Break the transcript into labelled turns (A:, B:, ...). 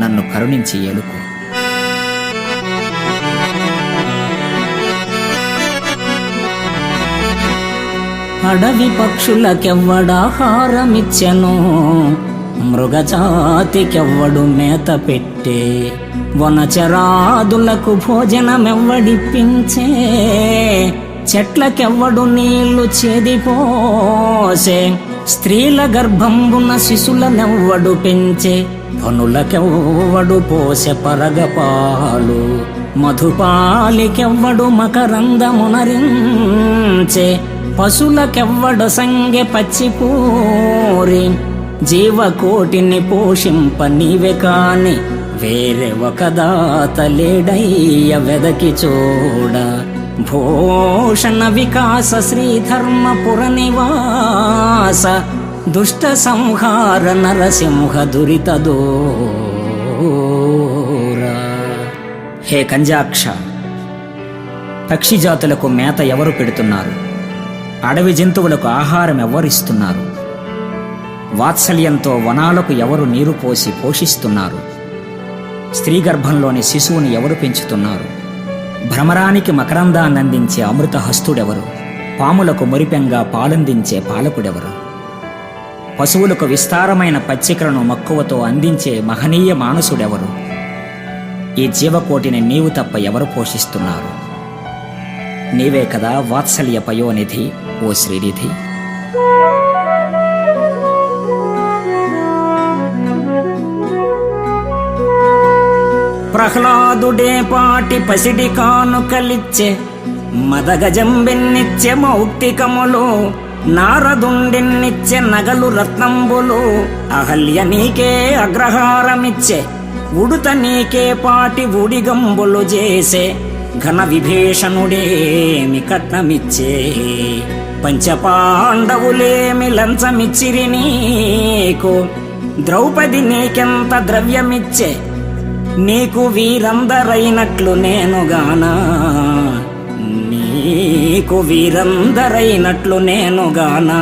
A: నన్ను కరుణించి ఏలుకో అడవి పక్షులకెవ్వడాహారమిచ్చెను మృగజాతికెవ్వడు మేత పెట్టే. వనచరాదులకు భోజనమెవ్వడిప్పించే. చెట్లకెవ్వడు నీళ్ళు చేదిపోసే. స్త్రీల గర్భంబున శిశులనెవ్వడు పెంచే. పనులకెవ్వడు పోసె పరగపాలు మధుపాలికెవ్వడు మకరందమునరించే పశులకెవ్వడు సంగె పచ్చిపూరి జీవకోటిని పోషింప నీవే కాని వేరే ఒక దాత లేడయ్య వెదకి చూడ. భూషణ వికాస శ్రీధర్మపుర నివాస దుష్ట సంహార నరసింహ దురిత హే కంజాక్ష పక్షి జాతులకు మేత ఎవరు పెడుతున్నారు? అడవి జంతువులకు ఆహారం ఎవరిస్తున్నారు వాత్సల్యంతో వనాలకు ఎవరు నీరు పోసి పోషిస్తున్నారు? స్త్రీ గర్భంలోని శిశువుని ఎవరు పెంచుతున్నారు? భ్రమరానికి మకరందాన్నందించే అమృతహస్తుడెవరు? పాములకు మురిపెంగా పాలందించే పాలకుడెవరు? పశువులకు విస్తారమైన పచ్చికలను మక్కువతో అందించే మహనీయ మానసుడెవరు? ఈ జీవకోటిని నీవు తప్ప ఎవరు పోషిస్తున్నారు? నీవే కదా వాత్సల్య పయోనిధి ఓ శ్రీనిధి. ప్రహ్లాదుడే పాటి పసిడి కానుకలిచ్చే మదగజంబెన్నిచ్చే మౌక్తికములు నారదుండెన్నిచ్చే నగలు రత్నంబులు అహల్య నీకే అగ్రహారమిచ్చే ఉడుత నీకే పాటి ఉడిగంబులు చేసే ఘన విభీషణుడేమి కట్నమిచ్చే పంచపాండవులేమి లంచమిచ్చిరి నీకు ద్రౌపది నీకెంత ద్రవ్యమిచ్చే నీకు వీరందరైనట్లు నేనుగానా నీకు వీరందరైనట్లు నేనుగానా